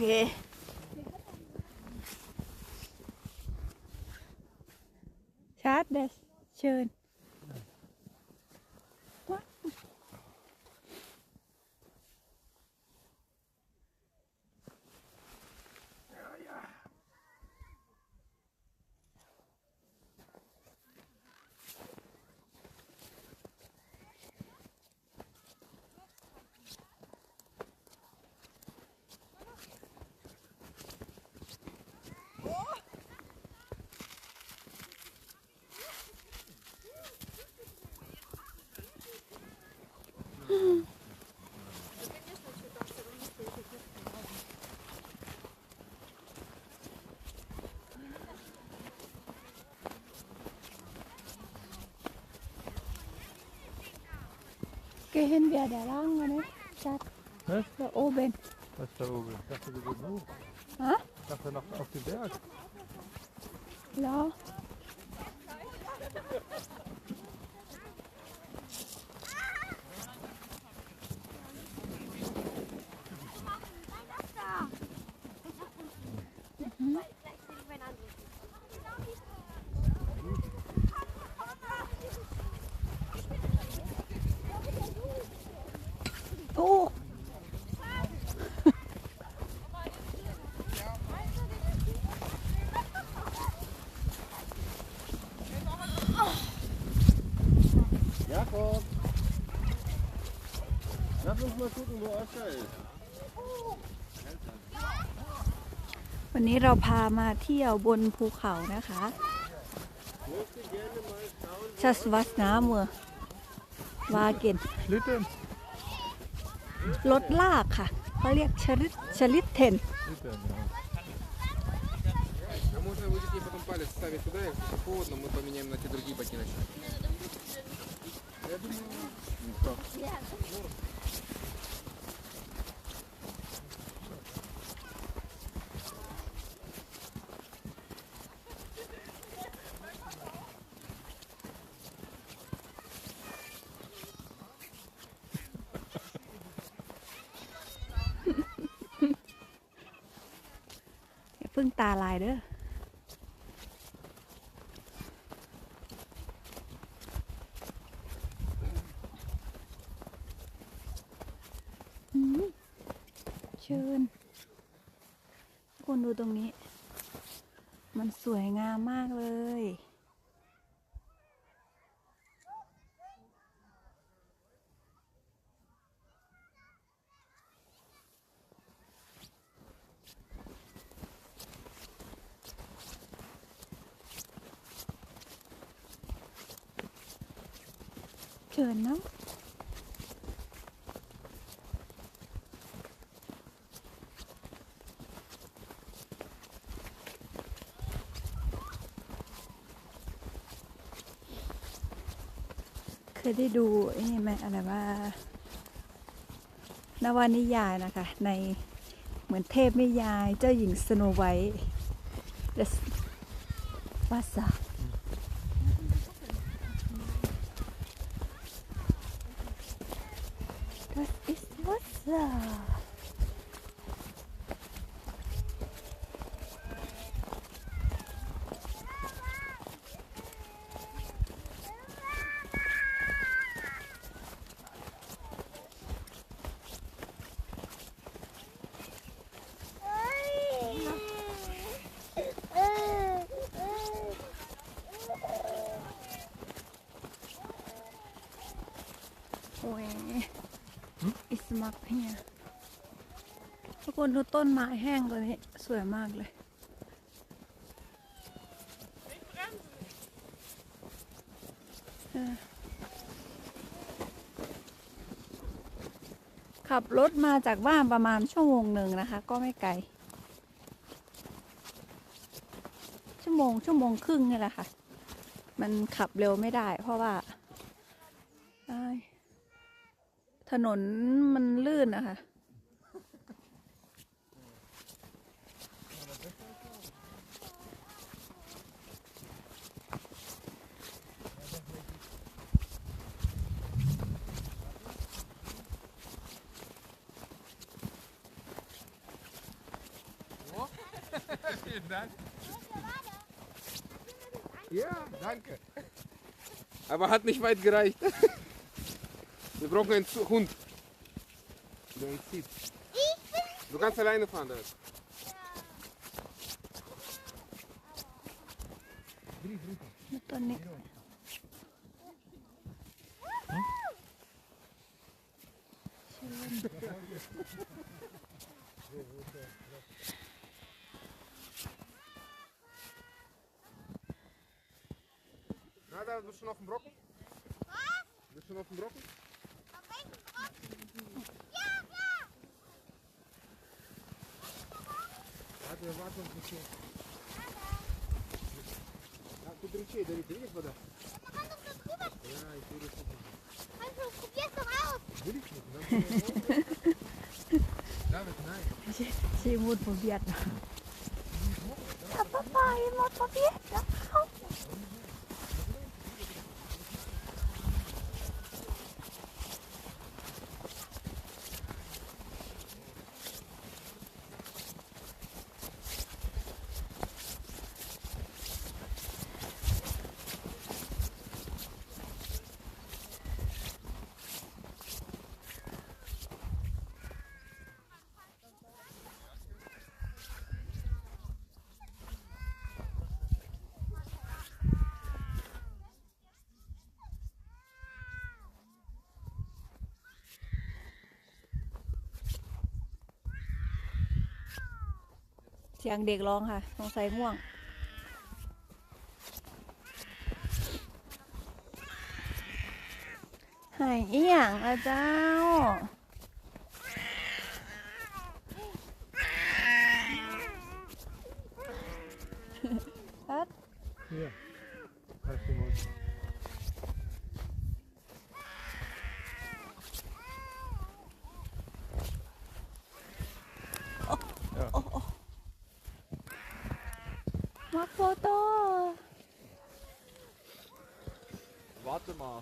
เค ชาร์จเดชเชิญ Gehen wir da lang, oder? Statt Was? da oben. Was da oben? Ich dachte, wir gehen hoch. Hä? Ich dachte noch auf den Berg. Ja. Jakob! Lass uns mal gucken, wo Oscar ist. วันนี้เราพามาเที่ยวบนภูเขานะคะ Möchte gerne mal schauen. ชัสวัสนาเมือวาเกน Schlitten. รถลากค่ะ เขาเรียกชลิตชลิตเทน Schlitten, ja. А можно вы детей потом палец ставить туда, если холодно, мы поменяем на те другие ботиночки. พึ่งตาลายเด้อเชิญคุณดูตรงนี้ มันสวยงามมากเลย เชิญเนาะเคยได้ดูไอ้นี่ไหมอะไรว่านวนิยายนะคะ ในเหมือนเทพนิยาย เจ้าหญิงสโนไวท์วาสา Das ist Wasser. Ui. Is มักเฮียทุกคนดูต้นไม้แห้งตัวนี้ สวยมากเลยขับรถมาจากบ้านประมาณชั่วโมงหนึ่งนะคะ ก็ไม่ไกล ชั่วโมงชั่วโมงครึ่งนี่แหละค่ะ มันขับเร็วไม่ได้ เพราะว่า ถนนมันลื่นนะคะ เ Vielen Dank. Ja, danke. Aber hat nicht weit gereicht. Wir brauchen einen Hund. Der ziet. zieht. Du kannst alleine fahren, das. Motor nicht. Na, da bist du noch ein Brocken? Was? Bist noch ein Brocken? Ладно, ладно, включай. А тут ручей, Давид, ты видишь вода? Да, и ты ручей. Ему победа. А папа, ему победа. สียงเด็กร้องค่ะสงสัยง่วง หายอีหยังอะเจ้าฮัด มักโฟโต้ Warte mal.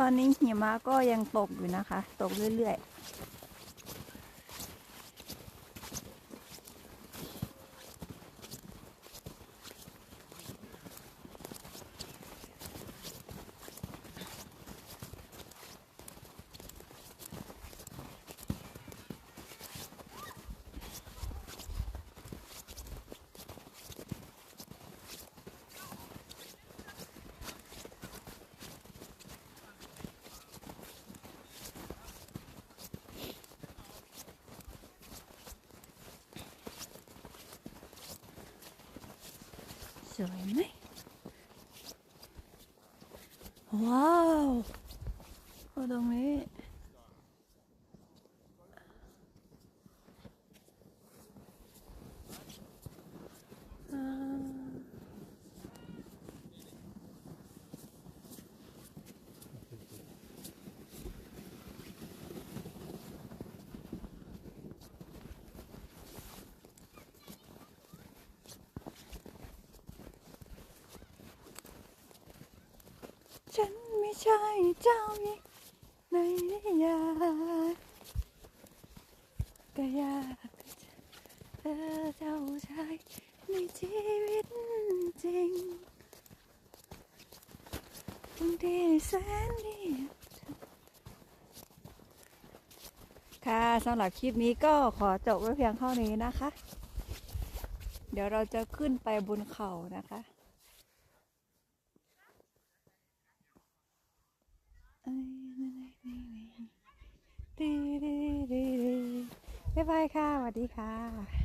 ตอนนี้หิมะก็ยังตกอยู่นะคะ ตกเรื่อยๆ สวยไหม ว้าวเอาตรงนี้อ่า ฉันไม่ใช่เจ้าหญิงในนิยายก็อยากเธอเจ้าชายในชีวิตจริงบางทีแสนดี ค่ะสำหรับคลิปนี้ก็ขอจบไว้เพียงเท่านี้นะคะ เดี๋ยวเราจะขึ้นไปบนเขานะคะเอ้ย บ๊ายบายค่ะสวัสดีค่ะ